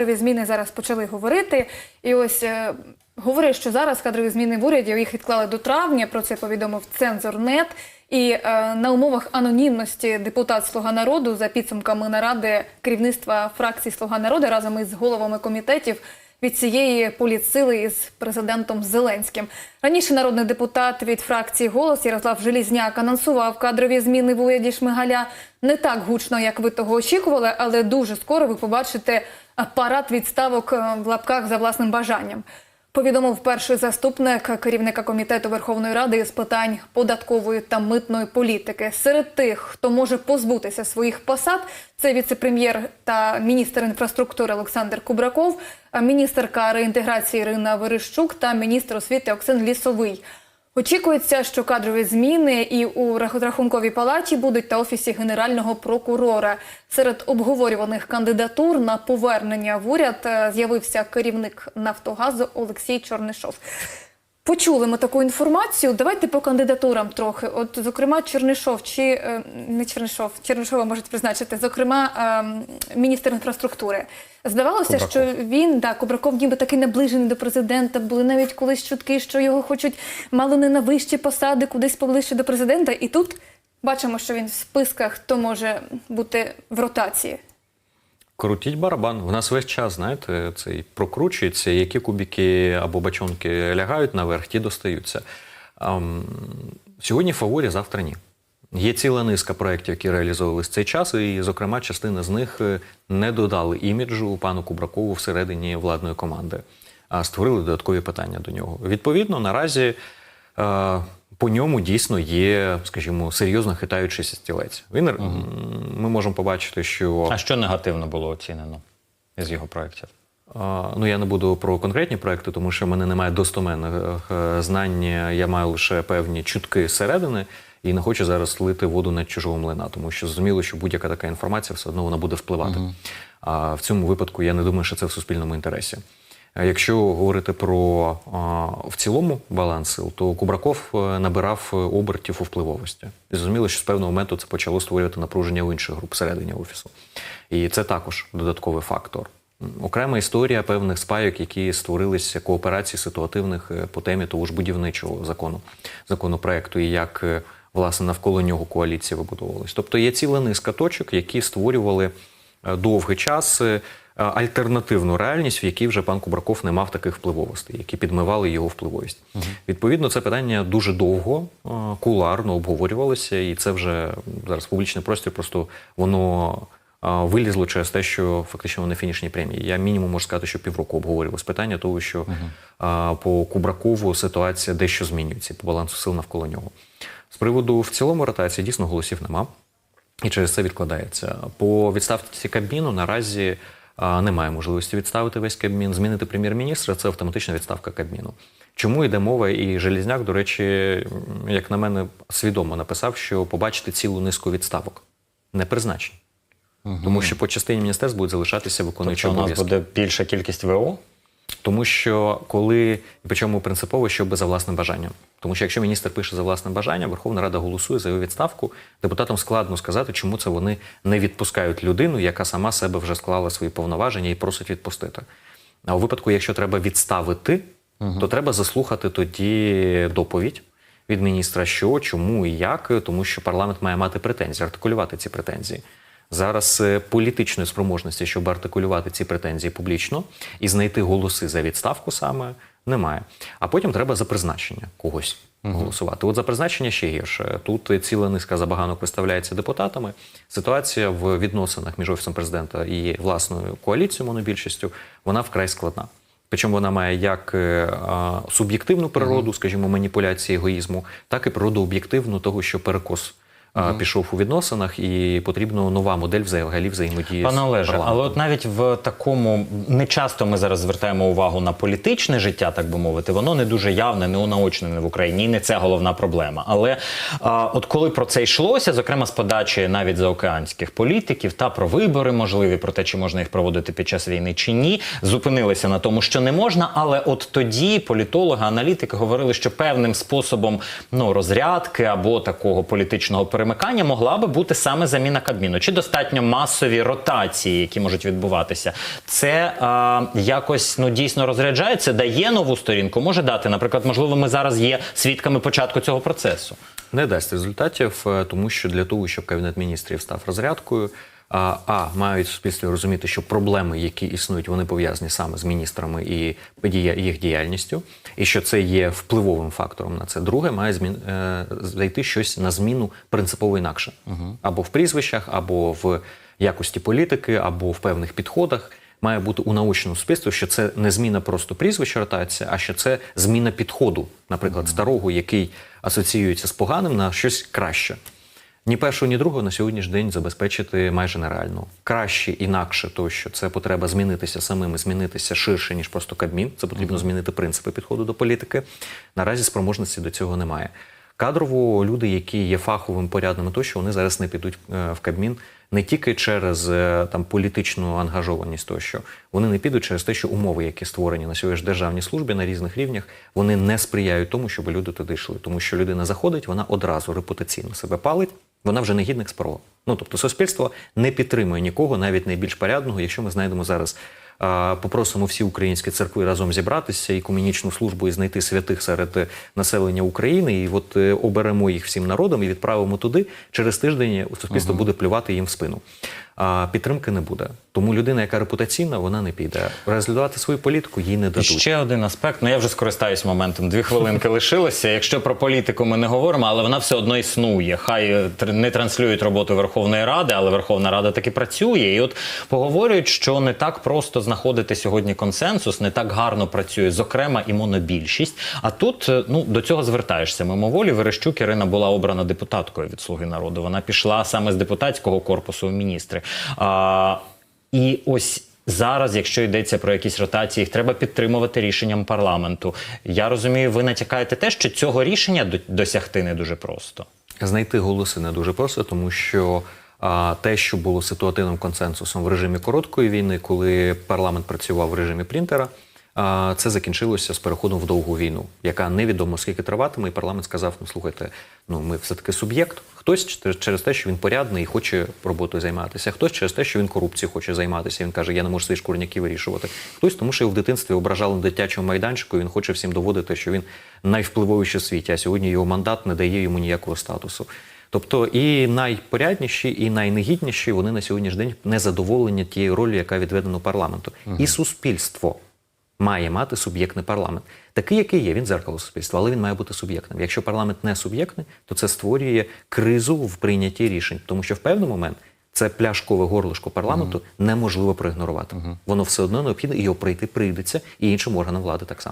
Кадрові зміни зараз почали говорити. І ось е, говорять, що зараз кадрові зміни в уряді їх відклали до травня. Про це повідомив Цензорнет. І е, на умовах анонімності депутат Слуга народу за підсумками наради керівництва фракції Слуга народу разом із головами комітетів від цієї політсили із президентом Зеленським. Раніше народний депутат від фракції Голос Ярослав Желізняк анонсував кадрові зміни в уряді Шмигаля не так гучно, як ви того очікували, але дуже скоро ви побачите парад відставок е, в лапках за власним бажанням. Повідомив перший заступник керівника комітету Верховної Ради з питань податкової та митної політики. Серед тих, хто може позбутися своїх посад, це віце-прем'єр та міністр інфраструктури Олександр Кубраков, міністерка реінтеграції Ірина Верещук та міністр освіти Оксен Лісовий. Очікується, що кадрові зміни і у рахунковій палаті будуть та офісі генерального прокурора. Серед обговорюваних кандидатур на повернення в уряд е, з'явився керівник Нафтогазу Олексій Чорнишов. Почули ми таку інформацію. Давайте по кандидатурам трохи. От, зокрема, Чернишов чи е, не Чернишов, Чернишова можуть призначити, зокрема, е, міністр інфраструктури. Здавалося, Кубраков. що він да Кубраков ніби такий наближений до президента. Були навіть колись чутки, що його хочуть мало не на вищі посади, кудись поближче до президента. І тут бачимо, що він в списках, хто може бути в ротації. Крутіть барабан. В нас весь час, знаєте, цей прокручується, які кубики або бачонки лягають наверх, ті достаються. Ам, сьогодні фаворі, завтра ні. Є ціла низка проєктів, які реалізовувались в цей час, і, зокрема, частина з них е, не додали іміджу пану Кубракову всередині владної команди, а створили додаткові питання до нього. Відповідно, наразі е, по ньому дійсно є, скажімо, серйозно хитаючийся стілець. Він м, ми можемо побачити, що А що негативно було оцінено із його проєктів? Ну, я не буду про конкретні проекти, тому що в мене немає достоменних е, знань. Я маю лише певні чутки зсередини і не хочу зараз лити воду на чужого млина, тому що зрозуміло, що будь-яка така інформація все одно вона буде впливати. А в цьому випадку я не думаю, що це в суспільному інтересі. Якщо говорити про а, в цілому баланс сил, то Кубраков е, набирав обертів у впливовості. І зрозуміло, що з певного моменту це почало створювати напруження у інших груп всередині офісу. І це також додатковий фактор. Окрема історія певних спайок, які створилися кооперацій ситуативних е, по темі того ж будівничого закону, законопроекту, і як е, власне навколо нього коаліція вибудовувалась. Тобто є ціла низка точок, які створювали е, довгий час е, альтернативну реальність, в якій вже пан Кубраков не мав таких впливовостей, які підмивали його впливовість. Відповідно, це питання дуже довго, е, куларно обговорювалося, і це вже зараз публічний простір, просто воно вилізло через те, що фактично вони фінішні премії. Я мінімум можу сказати, що півроку обговорювалось питання того, що а, по Кубракову ситуація дещо змінюється по балансу сил навколо нього. З приводу в цілому ротації дійсно голосів нема. І через це відкладається. По відставці Кабміну наразі немає можливості відставити весь Кабмін. Змінити прем'єр-міністра це автоматична відставка Кабміну. Чому йде мова? І Желізняк, до речі, як на мене, свідомо написав, що побачити цілу низку відставок не призначень. Тому що по частині міністерств будуть залишатися виконуючі Тобто у нас буде більша кількість ВО? Тому що коли, і причому принципово, щоб за власним бажанням. Тому що якщо міністр пише за власним бажанням, Верховна Рада голосує за його відставку, депутатам складно сказати, чому це вони не відпускають людину, яка сама себе вже склала свої повноваження і просить відпустити. А у випадку, якщо треба відставити, то треба заслухати тоді доповідь від міністра, що, чому і як, тому що парламент має мати претензії, артикулювати ці претензії. Зараз е, політичної спроможності, щоб артикулювати ці претензії публічно і знайти голоси за відставку саме немає. А потім треба за призначення когось голосувати. От за призначення ще гірше. Тут ціла низка забаганок виставляється депутатами. Ситуація в відносинах між офісом президента і власною коаліцією монобільшістю вона вкрай складна. Причому вона має як е, суб'єктивну природу, скажімо, маніпуляції егоїзму, так і природу об'єктивну того, що перекос а, пішов у відносинах, і потрібна нова модель взагалі взаємодії. Пане з Олеже, але от навіть в такому не часто ми зараз звертаємо увагу на політичне життя, так би мовити, воно не дуже явне, не унаочнене в Україні. І не це головна проблема. Але а, от коли про це йшлося, зокрема з подачі навіть заокеанських політиків та про вибори можливі, про те, чи можна їх проводити під час війни чи ні, зупинилися на тому, що не можна. Але от тоді політологи, аналітики говорили, що певним способом ну розрядки або такого політичного перемикання могла би бути саме заміна Кабміну. Чи достатньо масові ротації, які можуть відбуватися? Це а, якось ну дійсно розряджається, дає нову сторінку. Може дати, наприклад, можливо, ми зараз є свідками початку цього процесу. Не дасть результатів, е, тому що для того, щоб кабінет міністрів став розрядкою, а, а мають в суспільстві розуміти, що проблеми, які існують, вони пов'язані саме з міністрами і їх діяльністю, і що це є впливовим фактором на це. Друге, має змін е, зайти щось на зміну принципово інакше, або в прізвищах, або в якості політики, або в певних підходах. Має бути у научному суспільстві, що це не зміна просто прізвища ротація, а що це зміна підходу, наприклад, старого, який асоціюється з поганим, на щось краще. Ні першого, ні другого на сьогоднішній день забезпечити майже нереально. Краще, інакше, то що це потреба змінитися самим, і змінитися ширше, ніж просто Кабмін. Це потрібно змінити принципи підходу до політики. Наразі спроможності до цього немає. Кадрово люди, які є фаховим порядним, то що вони зараз не підуть е, в Кабмін не тільки через е, там політичну ангажованість, тощо вони не підуть через те, що умови, які створені на сьогодні державній службі на різних рівнях, вони не сприяють тому, щоб люди туди йшли. Тому що людина заходить, вона одразу репутаційно себе палить, вона вже не гідник справа. Ну тобто, суспільство не підтримує нікого, навіть найбільш порядного, якщо ми знайдемо зараз. Попросимо всі українські церкви разом зібратися і комунічну службу і знайти святих серед е, населення України. І от е, оберемо їх всім народом і відправимо туди. Через тиждень суспільство буде плювати їм в спину. А підтримки не буде. Тому людина, яка репутаційна, вона не піде. Реалізувати свою політику їй не дадуть. ще один аспект. Ну я вже скористаюсь моментом. Дві хвилинки лишилося. Якщо про політику ми не говоримо, але вона все одно існує. Хай е, не транслюють роботу Верховної Ради, але Верховна Рада таки працює. І от поговорюють, що не так просто знаходити сьогодні консенсус, не так гарно працює, зокрема, і монобільшість. А тут е, ну до цього звертаєшся. Мимоволі Верещук Ірина була обрана депутаткою від Слуги народу. Вона пішла саме з депутатського корпусу в міністри. А, і ось зараз, якщо йдеться про якісь ротації, їх треба підтримувати рішенням парламенту. Я розумію, ви натякаєте те, що цього рішення досягти не дуже просто. Знайти голоси не дуже просто, тому що а, те, що було ситуативним консенсусом в режимі короткої війни, коли парламент працював в режимі принтера, це закінчилося з переходом в довгу війну, яка невідомо скільки триватиме, і парламент сказав: ну слухайте, ну ми все таки суб'єкт. Хтось чер- через те, що він порядний і хоче роботою займатися, хтось через те, що він корупцією хоче займатися. Він каже, я не можу свої шкурняки вирішувати. Хтось тому, що його в дитинстві ображали на дитячому майданчику. і Він хоче всім доводити, що він найвпливовіший в світі. А сьогодні його мандат не дає йому ніякого статусу. Тобто і найпорядніші, і найнегідніші вони на сьогоднішній день незадоволені тією ролью, яка відведена парламенту. І суспільство має мати суб'єктний парламент. Такий, який є, він дзеркало суспільства, але він має бути суб'єктним. Якщо парламент не суб'єктний, то це створює кризу в прийнятті рішень, тому що в певний момент це пляшкове горлишко парламенту неможливо проігнорувати. Воно все одно необхідно, і його прийти прийдеться і іншим органам влади так само.